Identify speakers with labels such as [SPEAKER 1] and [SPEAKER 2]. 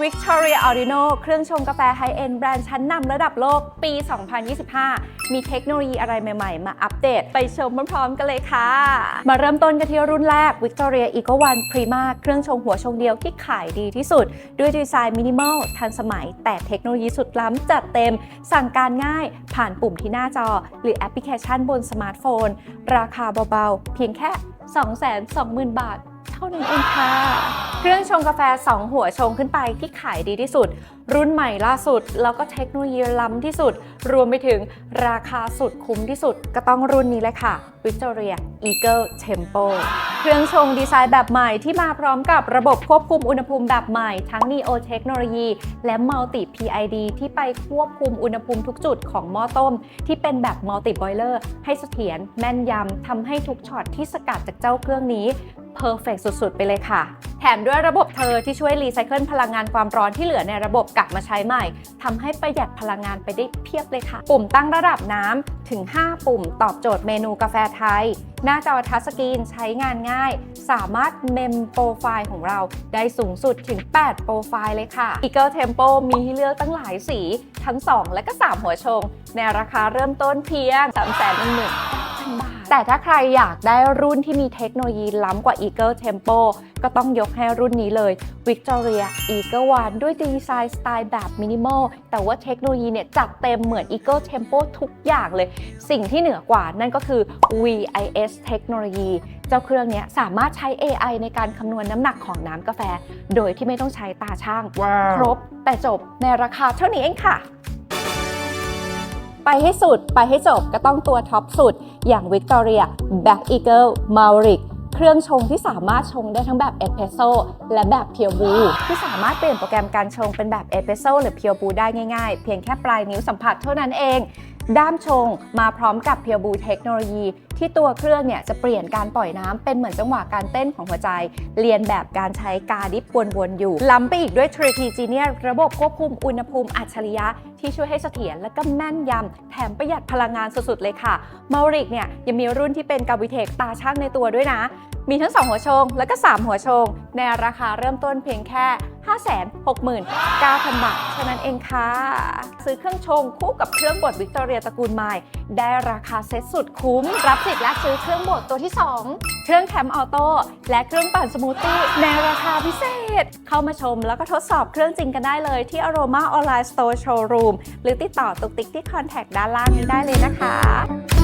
[SPEAKER 1] Victoria Ordino เครื่องชงกาแฟไฮเอ็นแบรนด์ชั้นนำระดับโลกปี 2025 มีเทคโนโลยีอะไรใหม่ๆ มาอัปเดต ไปชมพร้อมๆกันเลยค่ะ มาเริ่มต้นกันที่รุ่นแรก Victoria Eco One Prima เครื่องชงหัวชงเดียวที่ขายดีที่สุด ด้วยดีไซน์มินิมอลทันสมัย แต่เทคโนโลยีสุดล้ำจัดเต็ม สั่งการง่ายผ่านปุ่มที่หน้าจอ หรือแอปพลิเคชันบนสมาร์ทโฟน ราคาเบาๆ เพียงแค่ 220,000 บาท เท่านั้นเองค่ะ เครื่องชงกาแฟ 2 หัวชงขึ้นไปที่ขายดีที่สุดรุ่นใหม่ล่าสุด แล้วก็เทคโนโลยีล้ำที่สุด รวมไปถึงราคาสุดคุ้มที่สุด ก็ต้องรุ่นนี้เลยค่ะ Victoria Eagle Tempo เครื่องชงดีไซน์แบบใหม่ที่มาพร้อมกับระบบควบคุมอุณหภูมิแบบใหม่ ทั้ง Neo เทคโนโลยี และ Multi PID ที่ไปควบคุมอุณหภูมิทุกจุดของหม้อต้ม ที่เป็นแบบ Multi Boiler ให้เสถียรแม่นยำทำให้ทุกช็อตที่สกัดจากเจ้าเครื่องนี้เพอร์เฟกสุด ๆ ไปเลยค่ะ แถมด้วยระบบเธอที่ช่วยรีไซเคิลพลังงานความร้อนที่เหลือในระบบกลับมาใช้ใหม่ทำให้ประหยัดพลังงานไปได้เพียบเลยค่ะ ปุ่มตั้งระดับน้ำถึง 5 ปุ่มตอบโจทย์เมนูกาแฟไทย หน้าจอทัชสกรีนใช้งานง่าย สามารถเมมโปรไฟล์ของเราได้สูงสุดถึง 8 โปรไฟล์เลยค่ะ Eagle Tempo มีให้เลือกตั้งหลายสี ทั้ง 2 และก็ 3 หัวชง ในราคาเริ่มต้นเพียง 3 1 1 0 0 0 แต่ถ้าใครอยากได้รุ่นที่มีเทคโนโลยีล้ำกว่า Eagle Tempo ก็ต้องยกให้รุ่นนี้เลย Victoria Eagle One ด้วยดีไซน์สไตล์แบบมินิมอลแต่ว่าเทคโนโลยีเนี่ยจัดเต็มเหมือน Eagle Tempo ทุกอย่างเลย สิ่งที่เหนือกว่านั่นก็คือ VIS เทคโนโลยีเจ้าเครื่องเนี้ยสามารถใช้ AI ในการคำนวณน้ำหนักของน้ำกาแฟ โดยที่ไม่ต้องใช้ตาช่างครบแต่จบในราคาเท่านี้เองค่ะ ไปให้สุดไปให้จบก็ต้องตัวท็อปสุด อย่างวิกตอเรียแบ็กอีเกิลมาริกเครื่องชงที่สามารถชงได้ทั้งแบบเอสเพรสโซและแบบเพียวบูที่สามารถเปลี่ยนโปรแกรมการชงเป็นแบบเอสเพรสโซหรือเพียวบูได้ง่ายๆ เพียงแค่ปลายนิ้วสัมผัสเท่านั้นเอง ด้ามชงมาพร้อมกับเพียวบูเทคโนโลยี ที่ตัวเครื่องเนี่ยจะเปลี่ยนการปล่อยน้ำเป็นเหมือนจังหวะการเต้นของหัวใจ เรียนแบบการใช้กาดิบวนๆอยู่ ล้ำไปอีกด้วย t r i t g e n i u s ระบบควบคุมอุณหภูมิอัจฉริยะ ที่ช่วยให้เสถียรและก็แม่นยำแถมประหยัดพลังงานสุดๆเลยค่ะมาริกเนี่ยยังมีรุ่นที่เป็นกาวิเทคตาช่างในตัวด้วยนะ มีทั้ง 2 หัวชง และก็ 3 หัวชง ในราคาเริ่มต้นเพียงแค่ 569,000 บาทเท่านั้นเองค่ะ ซื้อเครื่องชงคู่กับเครื่องบดวิกตอเรียตระกูลใหม่ได้ราคาเซ็ตสุดคุ้ม รับสิทธิ์และซื้อเครื่องบดตัวที่ 2 เครื่องแคมออโต้และเครื่องปั่นสมูทตี้ในราคาพิเศษ เข้ามาชมแล้วก็ทดสอบเครื่องจริงกันได้เลยที่ Aroma Online Store Showroom หรือติดต่อตุกติ๊กที่คอนแทคด้านล่างนี้ได้เลยนะคะ